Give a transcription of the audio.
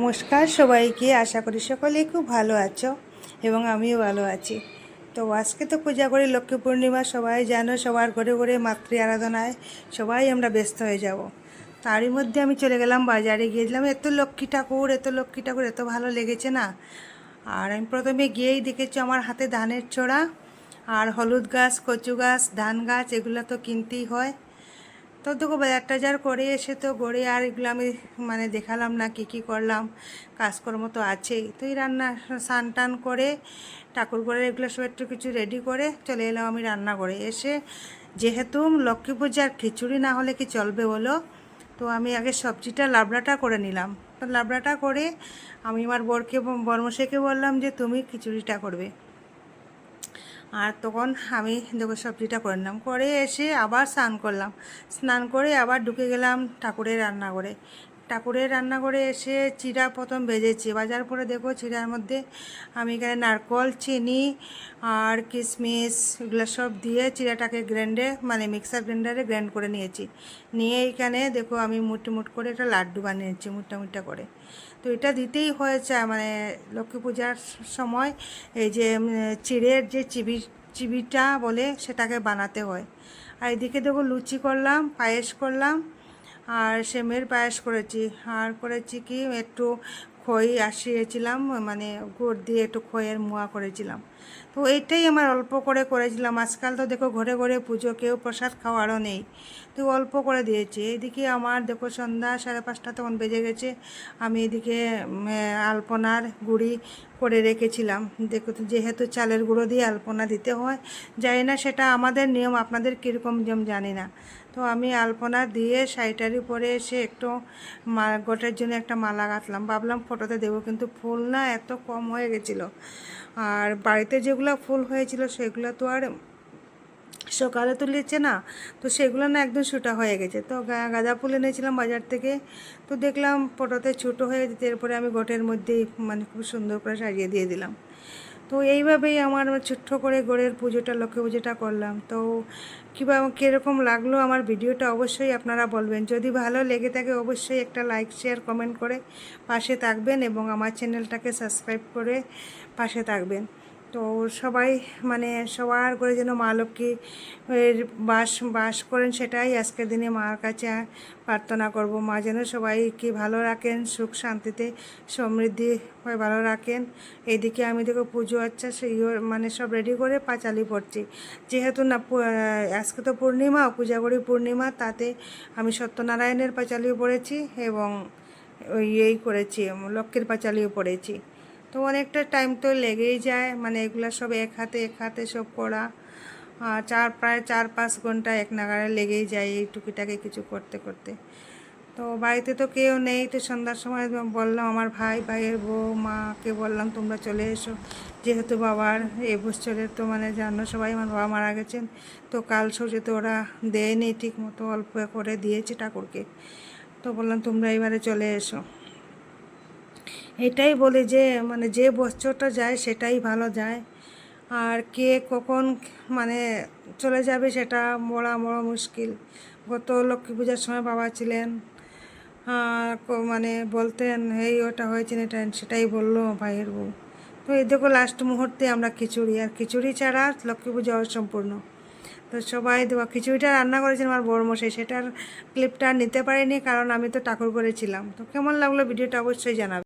নমস্কার সবাইকে, আশা করি সকলেই খুব ভালো আছো এবং আমিও ভালো আছি। তো আজকে তো পূজা করি লক্ষ্মী পূর্ণিমা, সবাই জানো সবার ঘরে ঘরে মাতৃ আরাধনায় সবাই আমরা ব্যস্ত হয়ে যাব। তারই মধ্যে আমি চলে গেলাম বাজারে, গিয়েছিলাম, এত লক্ষ্মী ঠাকুর, এত লক্ষ্মী ঠাকুর, এত ভালো লেগেছে না? আর আমি প্রথমে গিয়েই দেখেছি আমার হাতে ধানের ছোড়া, আর হলুদ গাছ, কচু গাছ, ধান গাছ, এগুলো তো কিনতেই হয়। তো দেখো বাজার টাজার করে এসে তো গড়ে আর এগুলো আমি মানে দেখালাম না, কি কি করলাম, কাজকর্ম তো আছেই। তো এই রান্না স্নান টান করে ঠাকুর করে এগুলো সব একটু কিছু রেডি করে চলে এলাম আমি রান্না করে এসে যেহেতু লক্ষ্মী পূজার খিচুড়ি না হলে কি চলবে বলো? তো আমি আগে সবজিটা, লাবড়াটা করে নিলাম। তো লাবড়াটা করে আমি আমার বরকে, বর্মশাইকে বললাম যে, তুমি খিচুড়িটা করবে। আর তখন আমি দেখো সবজিটা করে নিলাম। করে এসে আবার স্নান করলাম। স্নান করে আবার ঢুকে গেলাম ঠাকুরের রান্নাঘরে। ঠাকুরের রান্নাঘরে এসে চিরা প্রথম ভেজেছি। বাজার পরে দেখো চিরার মধ্যে আমি এখানে নারকল, চিনি আর কিশমিশ এগুলো সব দিয়ে চিরাটাকে গ্র্যান্ডে মানে মিক্সার গ্রাইন্ডারে গ্র্যান্ড করে নিয়েছি। নিয়ে এখানে দেখো আমি মুটি মুট করে একটা লাড্ডু বানিয়েছি মুট্টা করে। তো এটা দিতেই হয়েছে মানে লক্ষ্মী পূজার সময় এই যে চিড়ের যে চিবি, চিবিটা বলে সেটাকে বানাতে হয়। আর এদিকে দেখো লুচি করলাম, পায়েস করলাম আর সেমের পায়েস করেছি। আর করেছি কি, একটু খই আসিয়েছিলাম মানে গুড় দিয়ে একটু খইয়ের মোয়া করেছিলাম। তো এইটাই আমার অল্প করে করেছিলাম। আজকাল তো দেখো ঘরে ঘরে পুজো, কেউ প্রসাদ খাওয়ারও নেই। তো অল্প করে দিয়েছি। এদিকে আমার দেখো সন্ধ্যা সাড়ে পাঁচটা তখন বেজে গেছে। আমি এদিকে আলপনার গুড়ি করে রেখেছিলাম। দেখো যেহেতু চালের গুঁড়ো দিয়ে আলপনা দিতে হয়, জানি না সেটা আমাদের নিয়ম, আপনাদের কীরকম নিয়ম জানি না। তো আমি আলপনা দিয়ে শাড়িটারি পরে এসে একটু মা, গোটের জন্য একটা মালা গাঁথলাম। ভাবলাম ফটোতে দেবো, কিন্তু ফুল না এত কম হয়ে গেছিল। আর বাড়িতে যেগুলো ফুল হয়েছিল সেগুলো তো আর সকালে তুলেছে না, তো সেগুলো না একদম ছোটা হয়ে গেছে। তো গাঁদা ফুল এনেছিলাম বাজার থেকে, তো দেখলাম ফটোতে ছোটো হয়ে যেতে এরপরে আমি গোটের মধ্যেই মানে খুব সুন্দর করে সাজিয়ে দিয়ে দিলাম। তো এইভাবেই আমার ছোট্ট করে গোড়ের পুজোটা, লক্ষ্মী পুজোটা করলাম। তো কীভাবে কীরকম লাগল আমার ভিডিওটা অবশ্যই আপনারা বলবেন। যদি ভালো লেগে থাকে অবশ্যই একটা লাইক, শেয়ার, কমেন্ট করে পাশে থাকবেন এবং আমার চ্যানেলটাকে সাবস্ক্রাইব করে পাশে থাকবেন। তো সবাই মানে সবার করে যেন মা লক্ষ্মী বাস বাস করেন সেটাই আজকের দিনে মার কাছে প্রার্থনা করব। মা যেন সবাইকে ভালো রাখেন, সুখ শান্তিতে, সমৃদ্ধি হয়ে ভালো রাখেন। এইদিকে আমি দেখো পুজো আচ্ছা সেই মানে সব রেডি করে পাঁচালি পড়ছি। যেহেতু না আজকে তো পূর্ণিমা, পূজা করি পূর্ণিমা, তাতে আমি সত্যনারায়ণের পাঁচালিও পড়েছি এবং ওই এই করেছি, লক্ষ্মীর পাঁচালিও পড়েছি। তো অনেকটা টাইম তো লেগেই যায়। মানে এগুলো সব এক হাতে এক হাতে সব করা। চার, প্রায় চার, পাঁচ ঘণ্টা এক নাগারে লেগেই যায় এই টুকিটাকে কিছু করতে করতে। তো বাড়িতে তো কেউ নেই। তো সন্ধ্যার সময় বললাম আমার ভাই, ভাইয়ের বউ, মাকে বললাম, তোমরা চলে এসো। যেহেতু বাবার এ বছরের তো মানে জানো, সবাই আমার বাবা মারা গেছেন। তো কাল সূর্যে তো ওরা দেয়নি ঠিক মতো অল্প করে দিয়েছে ঠাকুরকে। তো বললাম, তোমরা এবারে চলে এসো। এটাই বলি যে মানে যে বছরটা যায় সেটাই ভালো যায়। আর কে কখন মানে চলে যাবে সেটা বলা বড় মুশকিল। গত লক্ষ্মী পূজার সময় বাবা ছিলেন। মানে বলতেন এই ওটা হয়েছে এটা সেটাই বলল ভাইয়ের বউ। তো এই দেখো লাস্ট মুহূর্তে আমরা খিচুড়ি, আর খিচুড়ি ছাড়া লক্ষ্মী পূজা অসম্পূর্ণ। তো সবাই দেওয়া খিচুড়িটা রান্না করেছেন আমার বড় মশাই সেটার ক্লিপটা নিতে পারিনি, কারণ আমি তো ঠাকুর করেছিলাম তো কেমন লাগল, ভিডিওটা অবশ্যই জানাবে।